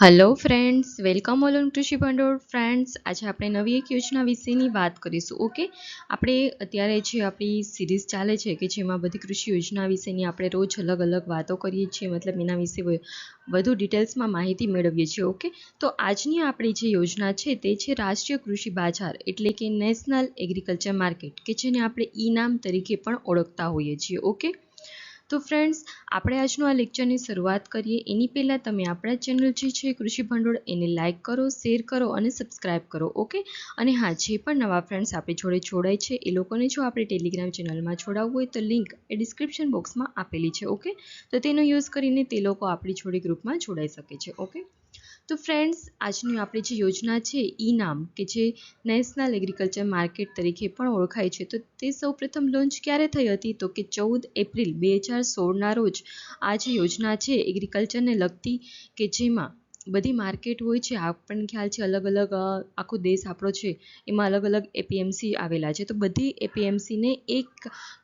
Hello friends welcome all કૃષિ ભંડોળ friends આજે આપણે નવી એક યોજના વિશેની વાત કરીશું ઓકે આપણે અત્યારે જે આપણી સિરીઝ ચાલે છે કે જેમાં બધી કૃષિ યોજના વિશેની આપણે રોજ અલગ અલગ વાતો કરીએ છીએ, મતલબ એના વિશે વધુ ડિટેલ્સમાં માહિતી મેળવીએ છીએ ઓકે તો આજની આપણી જે યોજના છે તે છે રાષ્ટ્રીય કૃષિ બજાર, એટલે કે નેશનલ એગ્રીકલ્ચર માર્કેટ, કે જેને આપણે ઈ નામ તરીકે પણ ઓળખતા હોઈએ છીએ ઓકે તો ફ્રેન્ડ્સ આપણે આજનું આ લેક્ચરની શરૂઆત કરીએ. એની પહેલાં તમે આપણા ચેનલ જે છે, કૃષિ ભંડોળ, એને લાઇક કરો શેર કરો અને સબસ્ક્રાઈબ કરો ઓકે અને હા, જે પણ નવા ફ્રેન્ડ્સ આપણી જોડે જોડાય છે, એ લોકોને જો આપણે ટેલિગ્રામ ચેનલમાં જોડાવવું હોય, તો લિંક એ ડિસ્ક્રિપ્શન બોક્સમાં આપેલી છે ઓકે તો તેનો યુઝ કરીને તે લોકો આપણી જોડે ગ્રુપમાં જોડાઈ શકે છે ઓકે તો ફ્રેન્ડ્સ આજની આપણી જે યોજના છે ઈ નામ કે જે નેશનલ એગ્રીકલ્ચર માર્કેટ તરીકે પણ ઓળખાય છે, તો તે સૌપ્રથમ લોન્ચ ક્યારે થઈ હતી? તો કે ચૌદ એપ્રિલ બે હજાર સોળના રોજ આ જે યોજના છે એગ્રીકલ્ચરને લગતી, કે જેમાં બધી માર્કેટ હોય છે આપણને ખ્યાલ છે અલગ અલગ આખો દેશ આપણો છે, એમાં અલગ અલગ એપીએમસી આવેલા છે. તો બધી એપીએમસીને એક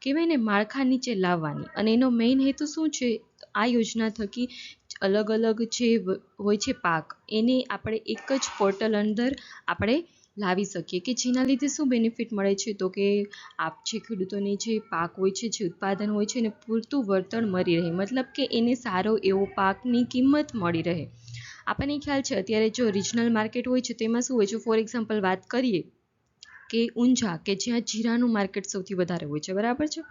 કહેવાય ને માળખા નીચે લાવવાની. અને એનો મેઇન હેતુ શું છે? આ યોજના થકી અલગ અલગ જે હોય છે પાક, એને આપણે એક જ પોર્ટલ અંદર આપણે લાવી શકીએ. કે જેના લીધે શું બેનિફિટ મળે છે? તો કે આપ જે ખેડૂતોને જે પાક હોય છે, જે ઉત્પાદન હોય છે, એને પૂરતું વળતર મળી રહે. મતલબ કે એને સારો એવો પાકની કિંમત મળી રહે. આપણને ખ્યાલ છે, અત્યારે જો રિજનલ માર્કેટ હોય છે, તેમાં શું હોય છે? ફોર એક્ઝામ્પલ વાત કરીએ કે ઊંઝા કે જ્યાં જીરાનું માર્કેટ સૌથી વધારે હોય છે, બરાબર છે?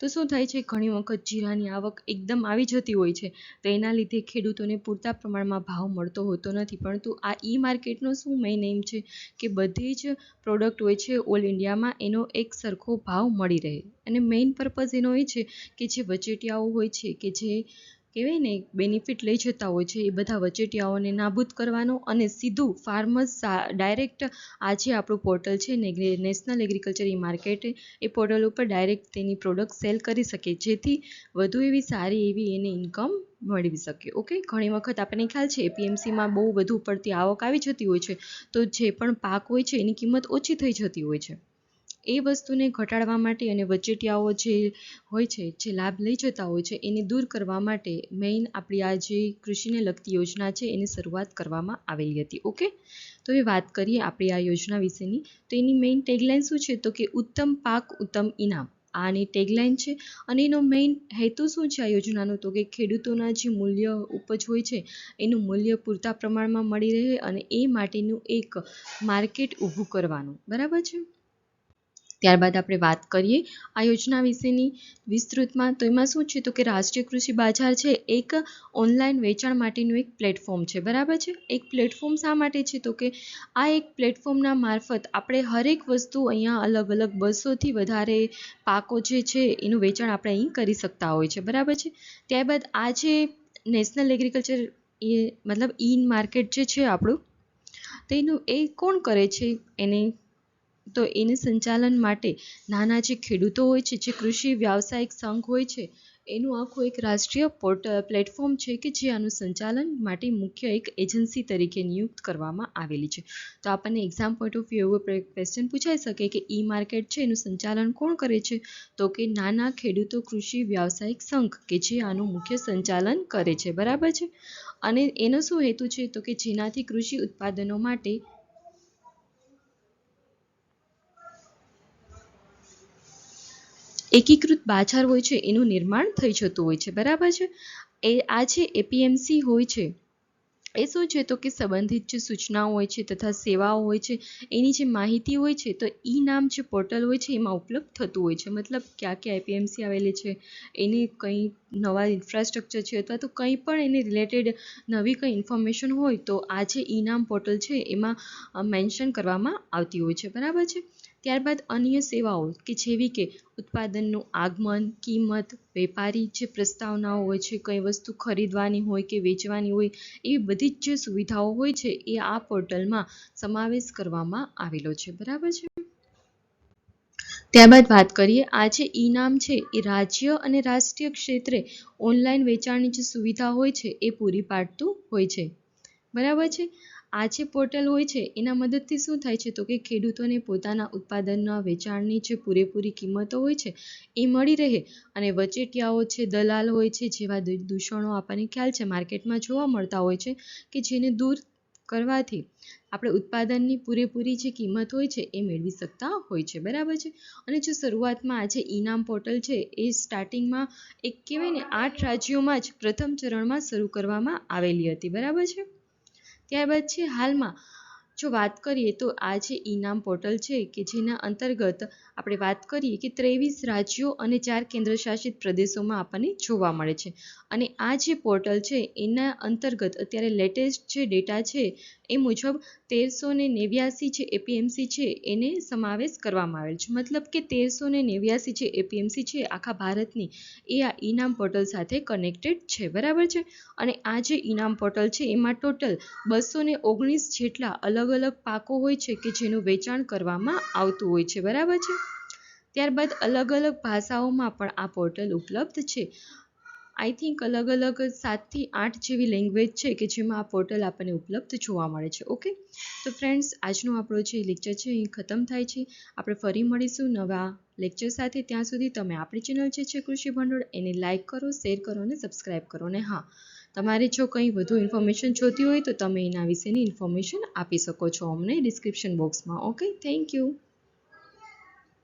તો શું થાય છે? ઘણી વખત જીરાની આવક એકદમ આવી જતી હોય છે, તો એના લીધે ખેડૂતોને પૂરતા પ્રમાણમાં ભાવ મળતો હોતો નથી. પરંતુ આ ઈ માર્કેટનો શું મેઇન એમ છે? કે બધી જ પ્રોડક્ટ હોય છે ઓલ ઇન્ડિયામાં એનો એક સરખો ભાવ મળી રહે. અને મેઇન પર્પઝ એનો એ છે કે જે વચેટિયાઓ હોય છે, કે જે કહેવાય ને બેનિફિટ લઈ જતા હોય છે એ બધા વચેટિયાઓને નાબૂદ કરવાનો અને સીધું ફાર્મર્સ ડાયરેક્ટ આ જે આપણું પોર્ટલ છે ને નેશનલ એગ્રીકલ્ચર ઈ માર્કેટ એ પોર્ટલ ઉપર ડાયરેક્ટ તેની પ્રોડક્ટ સેલ કરી શકે, જેથી વધુ એવી સારી એવી એને ઇન્કમ મળી શકે ઓકે ઘણી વખત આપણને ખ્યાલ છે એપીએમસીમાં બહુ વધુ પડતી આવક આવી જતી હોય છે, તો જે પણ પાક હોય છે એની કિંમત ઓછી થઈ જતી હોય છે. એ વસ્તુને ઘટાડવા માટે અને વચેટિયાઓ જે હોય છે, જે લાભ લઈ જતા હોય છે, એને દૂર કરવા માટે મેઇન આપણી આ જે કૃષિને લગતી યોજના છે, એની શરૂઆત કરવામાં આવેલી હતી. ઓકે? તો એ વાત કરીએ આપણી આ યોજના વિશેની. તો એની મેઇન ટેગલાઇન શું છે? તો કે ઉત્તમ પાક, ઉત્તમ ઇનામ. આની ટેગલાઇન છે. અને એનો મેઇન હેતુ શું છે આ યોજનાનો? તો કે ખેડૂતોના જે મૂલ્ય ઉપજ હોય છે, એનું મૂલ્ય પૂરતા પ્રમાણમાં મળી રહે અને એ માટેનું એક માર્કેટ ઊભું કરવાનું. બરાબર છે? ત્યારબાદ આપણે વાત કરીએ આ યોજના વિશેની વિસ્તૃતમાં. તો એમાં શું છે? તો કે રાષ્ટ્રીય કૃષિ બજાર છે, એક ઓનલાઈન વેચાણ માટેનું એક પ્લેટફોર્મ છે. બરાબર છે? એક પ્લેટફોર્મ શા માટે છે? તો કે આ એક પ્લેટફોર્મના મારફત આપણે હરેક વસ્તુ અહીંયા અલગ અલગ બસોથી વધારે પાકો જે છે એનું વેચાણ આપણે અહીં કરી શકતા હોય છે. બરાબર છે? ત્યારબાદ આ જે નેશનલ એગ્રીકલ્ચર એ મતલબ ઇન માર્કેટ જે છે આપણું, તો એનું એ કોણ કરે છે? એને તો એને સંચાલન માટે નાના જે ખેડૂતો હોય છે, જે કૃષિ, વ્યાવસાયિક સંઘ હોય છે, એનું આખું એક રાષ્ટ્રીય પોર્ટ પ્લેટફોર્મ છે કે જે આનું સંચાલન માટે મુખ્ય એક એજન્સી તરીકે નિયુક્ત કરવામાં આવેલી છે. તો આપણને એક્ઝામ પોઈન્ટ ઓફ વ્યૂ એવો ક્વેશ્ચન પૂછાઈ શકે કે ઈ માર્કેટ છે, એનું સંચાલન કોણ કરે છે? તો કે નાના ખેડૂતો કૃષિ, વ્યાવસાયિક સંઘ કે જે આનું મુખ્ય સંચાલન કરે છે. બરાબર છે? અને એનો શું હેતુ છે? તો કે જેનાથી કૃષિ ઉત્પાદનો માટે એકીકૃત બાજાર હોય છે, એનું નિર્માણ થઈ જતું હોય છે, બરાબર છે? એ, આ જે એપીએમસી હોય છે, એ શું છે તો કે સંબંધિત જે સૂચનાઓ હોય છે તથા સેવાઓ હોય છે, એની જે માહિતી હોય છે, તો ઈ નામ જે પોર્ટલ હોય છે, એમાં ઉપલબ્ધ થતું હોય છે. મતલબ ક્યાં ક્યાં એપીએમસી આવેલી છે, એની કંઈ નવા ઇન્ફ્રાસ્ટ્રક્ચર છે અથવા તો કંઈ પણ એને રિલેટેડ નવી કંઈ ઇન્ફોર્મેશન હોય તો આ જે ઈ નામ પોર્ટલ છે, એમાં મેન્શન કરવામાં આવતી હોય છે, બરાબર છે? ત્યારબાદ અન્ય સેવાઓ કે જેવી કે ઉત્પાદનનું આગમન, કિંમત, વેપારી જે પ્રસ્તાવનાઓ હોય છે, કઈ વસ્તુ ખરીદવાની હોય કે વેચવાની હોય, એવી બધી જ જે સુવિધાઓ હોય છે, એ આ પોર્ટલમાં સમાવેશ કરવામાં આવેલો છે. બરાબર છે? ત્યારબાદ વાત કરીએ, આ જે ઈ છે, એ રાજ્ય અને રાષ્ટ્રીય ક્ષેત્રે ઓનલાઈન વેચાણની જે સુવિધા હોય છે, એ પૂરી પાડતું હોય છે. બરાબર છે? આ જે પોર્ટલ હોય છે, એના મદદથી શું થાય છે? તો કે ખેડૂતોને પોતાના ઉત્પાદનના વેચાણની જે પૂરેપૂરી કિંમતો હોય છે, એ મળી રહે. અને વચેટિયાઓ છે, દલાલ હોય છે, જેવા દૂષણો આપણને ખ્યાલ છે, માર્કેટમાં જોવા મળતા હોય છે કે જેને દૂર કરવાથી આપણે ઉત્પાદનની પૂરેપૂરી જે કિંમત હોય છે, એ મેળવી શકતા હોય છે. બરાબર છે? અને જો શરૂઆતમાં આ જે ઇનામ પોર્ટલ છે, એ સ્ટાર્ટિંગમાં એક કહેવાય ને, આઠ રાજ્યોમાં જ પ્રથમ ચરણમાં શરૂ કરવામાં આવેલી હતી. બરાબર છે? ત્યારબાદ છે હાલમાં જો વાત કરીએ તો આ જે ઇનામ પોર્ટલ છે કે જેના અંતર્ગત આપણે વાત કરીએ કે ત્રેવીસ રાજ્યો અને ચાર કેન્દ્રશાસિત પ્રદેશોમાં આપણને જોવા મળે છે. અને આ જે પોર્ટલ છે એના અંતર્ગત અત્યારે લેટેસ્ટ જે ડેટા છે એ મુજબ તેરસો ને નેવ્યાસી જે એપીએમસી છે એને સમાવેશ કરવામાં આવેલ છે. મતલબ કે તેરસો ને નેવ્યાસી જે એપીએમસી છે આખા ભારતની એ આ ઇનામ પોર્ટલ સાથે કનેક્ટેડ છે. બરાબર છે? અને આ જે ઇનામ પોર્ટલ છે એમાં ટોટલ બસો ને ઓગણીસ જેટલા અલગ અલગ પાકો હોય છે કે જેનું વેચાણ કરવામાં આવતું હોય છે, બરાબર છે? ત્યારબાદ અલગ અલગ ભાષાઓમાં પણ આ પોર્ટલ ઉપલબ્ધ છે. આઈ થિંક અલગ અલગ સાતથી આઠ જેવી લેંગ્વેજ છે કે જેમાં આ પોર્ટલ આપણને ઉપલબ્ધ જોવા મળે છે ઓકે તો ફ્રેન્ડ્સ આજનો આપણો જે લેક્ચર છે એ ખતમ થાય છે. આપણે ફરી મળીશું નવા લેક્ચર સાથે. ત્યાં સુધી તમે આપણી ચેનલ જે છે કૃષિ ભંડોળ એને લાઇક કરો શેર કરો અને સબસ્ક્રાઈબ કરો. અને હા તમારે જો કંઈ વધુ ઇન્ફોર્મેશન જોતી હોય તો તમે એના વિશેની ઇન્ફોર્મેશન આપી શકો છો અમને ડિસ્ક્રિપ્શન બોક્સમાં ઓકે થેન્ક યુ